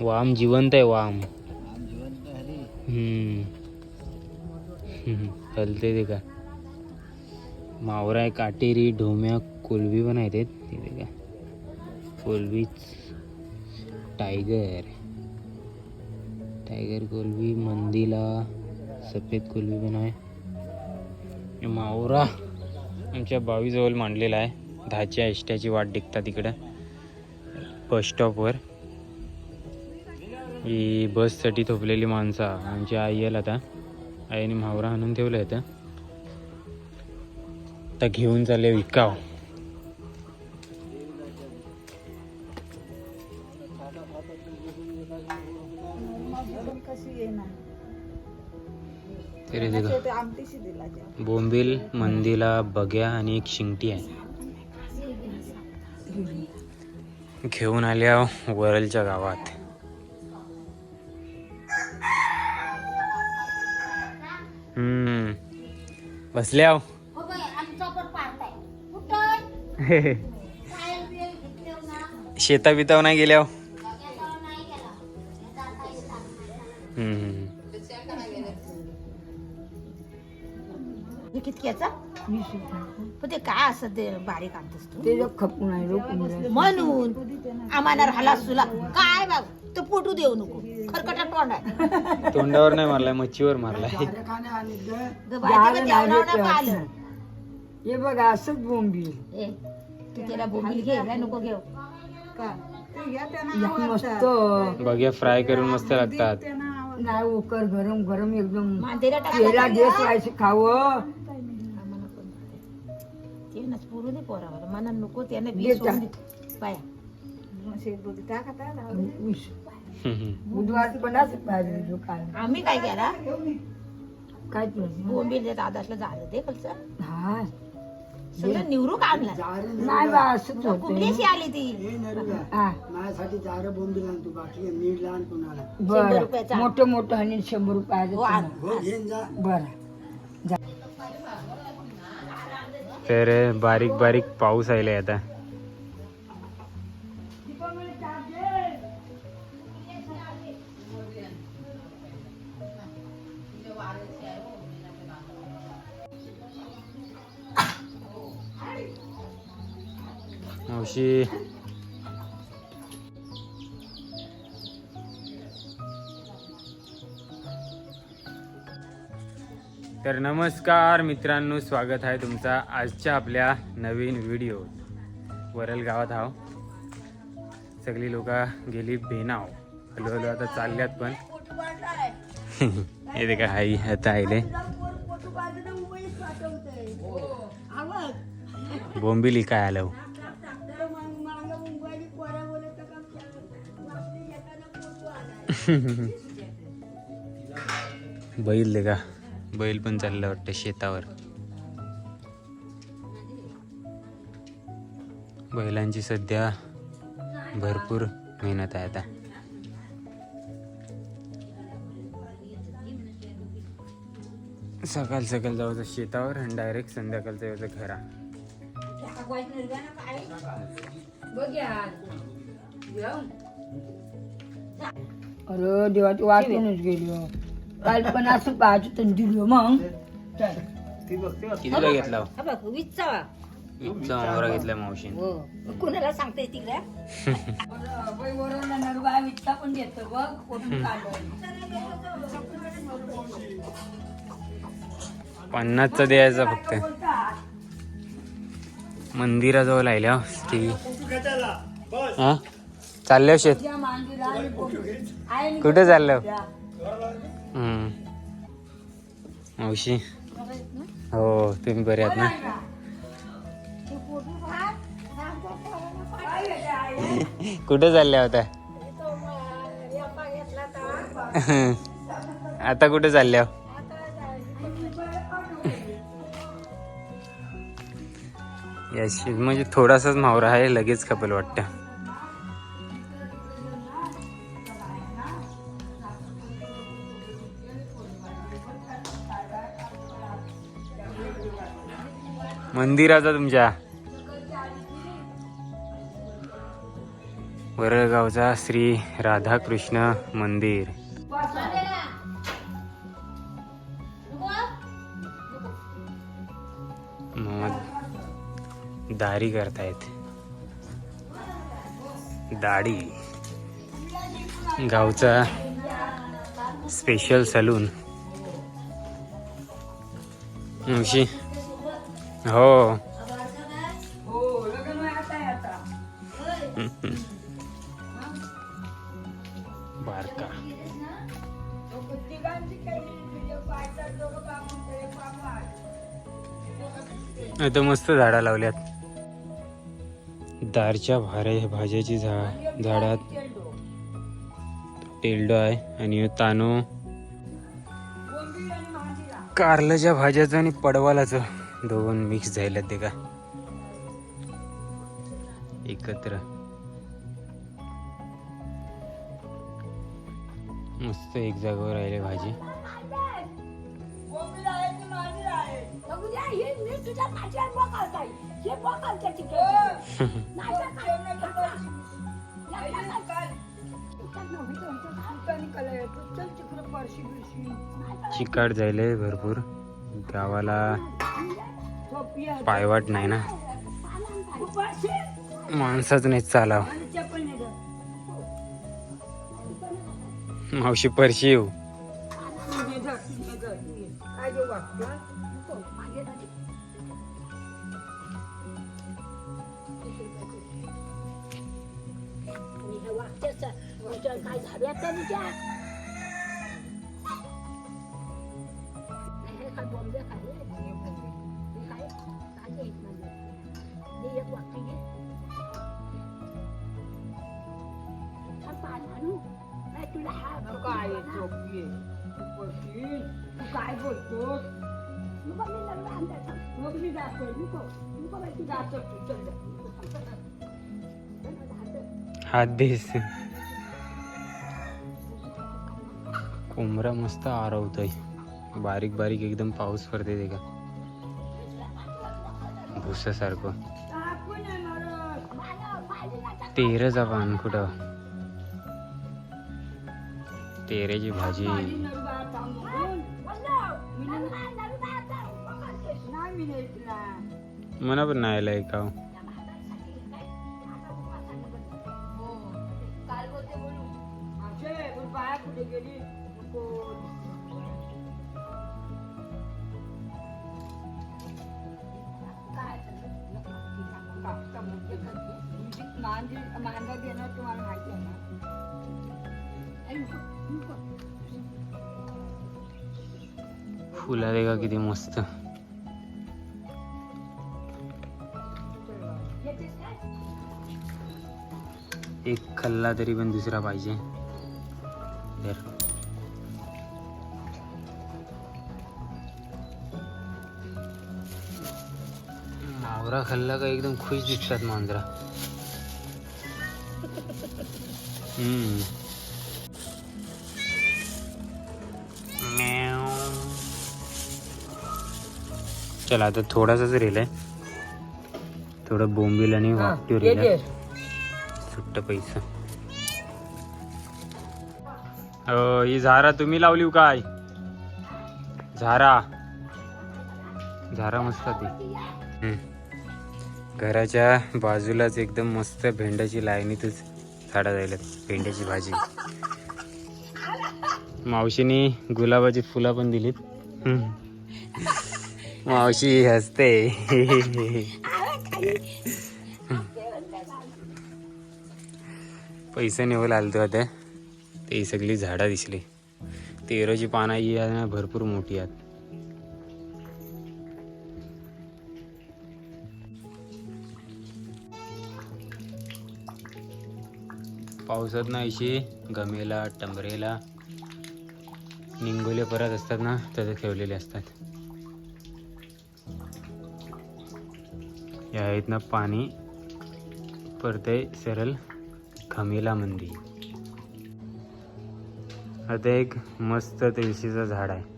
वाम जिवंत आहे वाम. हलते ते का? मावरा आहे काटेरी ढोम्या कोलबी पण आहेत तिथे का? कोलबीच. टायगर. टायगर कोलबी मंदिला सफेद कोलबी पण आहे. मावरा आमच्या बावीजवळ मांडलेला आहे. दहाच्या एष्ट्याची वाट दिखता तिकडं. बस स्टॉपवर ही बससाठी थोपलेली माणसं आमची आई येईल आता. आईने मावरा आणून ठेवलं इथं आता घेऊन चालले विकाव. तरी बोंबील मंदीला बग्या आणि एक शिंगटी आहे. घेऊन आल्या वरलच्या गावात. घेतलेव ना. शेता बिताव नाही गेल्या. हम्म कितक्याचा पण ते काय असं ते बारीक आणतोस तू? ते खपून म्हणून आम्हाला राहिला सुला. काय बाब तो पोटू देऊ नको. खरकटा तोंड आहे. तोंडावर नाही मारलाय मच्छीवर मारलाय. ग- नाही. हे बघा असंच ए, तू त्याला बोंबील घे काय नको घेऊ. या मस्त. बघ्या फ्राय करून मस्त लागतात. नाही उकर गरम गरम एकदम. मांदेला खावं. आम्हाला ते पुरू दे पोरावर. मला नको त्याने बी दे. सोडून टाक. दे. पाया पाहिजे जो काय आम्ही काय केला? काय देत आदासला झालं ते कसं हा. सगळं आणला. नाही बा असंच होतं कुठलीशी आली ती? हा माझ्यासाठी बोंबील आणतो बाकी लहान कोणाला. शंभर रुपयाचा. मोठं मोठं आणि शंभर हो रुपये आण. हो घेऊन जा. बरं. तर बारीक बारीक पाऊस आलाय आता. मावशी तर नमस्कार मित्रांनो स्वागत आहे तुमचा आजच्या आपल्या नवीन व्हिडिओ वरल गावात आहो. सगळी लोक गेली बेनाव. हळूहळू आता चालल्यात पण. हे का आई आता आईले. बोंबिली काय आलं हो? बैल दे का? बैल पण चाललं वाटतं शेतावर. बैलांची सध्या भरपूर मेहनत आहे आता. सकाळ सकाळ जायचं शेतावर आणि डायरेक्ट संध्याकाळचं यायचं घरा. अरे देवाची वाटूनच गेलो काल पण असं पाहिजे तर दिलं मग. कितीला घेतला हो? हा बघ. वीजचा इथचा मावरा घेतला मावशीने हो कुणाला सांगते तिकडे पण देतो बघ कोठून काढलं. पन्नासचा द्यायचा फक्त. मंदिराजवळ आल्या ती हा? चालले शेत कुठे चाललं? मावशी. हो तुम्ही बरे आहात ना? कुठे चालल्या होत्या? आता कुठे चालल्या? हो? याशी म्हणजे थोडासाच मावरा आहे लगेच खपल वाटतं. मंदिराचा तुमच्या. वरळगावचा श्री राधाकृष्ण मंदिर. मग दारी करतायत. दाढी. गावचा स्पेशल सलून मुशी हो. आता बारका इथं मस्त झाडा लावल्यात. दारच्या भारे भाज्याची झा झाडात. टेल्डो आहे आणि तानो. कारल्याच्या भाज्याचं आणि पडवालाचं. दोन मिक्स झाल्यात ते का एकत्र. मस्त एक जागेवर राहिले भाजी. चिकाट जायले भरपूर. गावाला पायवाट नाही ना. माणसाच नाही चालाव. मावशी परशी येऊ. काय काय झोपये तू काय बोलतोस? नको मी लग्न आणते मग मी जातो नको नको बाई तू जातो तू चल. हात देस. कोंबरा मस्त आरवतोय. बारीक बारीक एकदम पाऊस पडते ते का. भुसासारखं. तेरचा पान कुठं? तेरेची भाजी। नाही नाही मना पण नाही आलाय का असे देणार तुम्हाला माहिती आहे ना फुला का किती मस्त. एक खाल्ला तरी पण दुसरा पाहिजे. मावरा खाल्ला का एकदम खुश दिसतात मांजरा. हम्म. चला आता थोडासाच रेल आहे थोडं बोंबील आणि वाकटी रेल आहे. सुट्ट पैसा. ही झारा तुम्ही लावली काय? झारा. झारा मस्त ती. घराच्या बाजूलाच एकदम मस्त भेंड्याची लाईनीतच झाडा जायला भेंड्याची भाजी. मावशीने गुलाबाची फुलं पण दिलीत. मावशी हसते. पैसे निवल लागतो आता ते सगळी झाडं दिसली. तेराची पानं ही ना भरपूर मोठी आहेत. पावसात ना अशी गमेला टंबरेला निंगोले परत असतात ना तसं ठेवलेले असतात. या इथनं पाणी. पडतंय सरळ खमेला मंदी. आता एक मस्त तुळशीचं झाड आहे.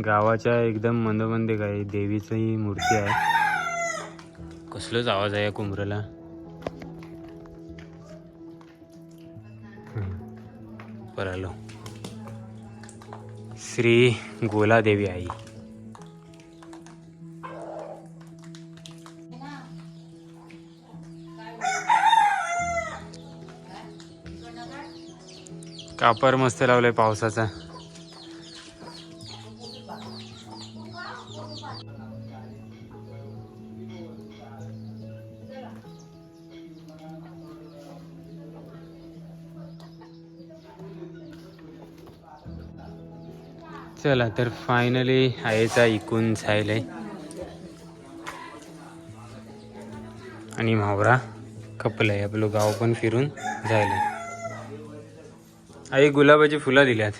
गावाच्या एकदम मंदोमंदी काय देवीची मूर्ती आहे. कसलोच आवाज आहे या कुंभराला. पर आलो. श्री गोलादेवी आई. कापर मस्त लावलाय पावसाचा. चला तर फायनली आईचा इकून झायलंय आणि मावरा कपलंय आपलं गाव पण फिरून जायला आई गुलाबाची फुलं दिल्यात.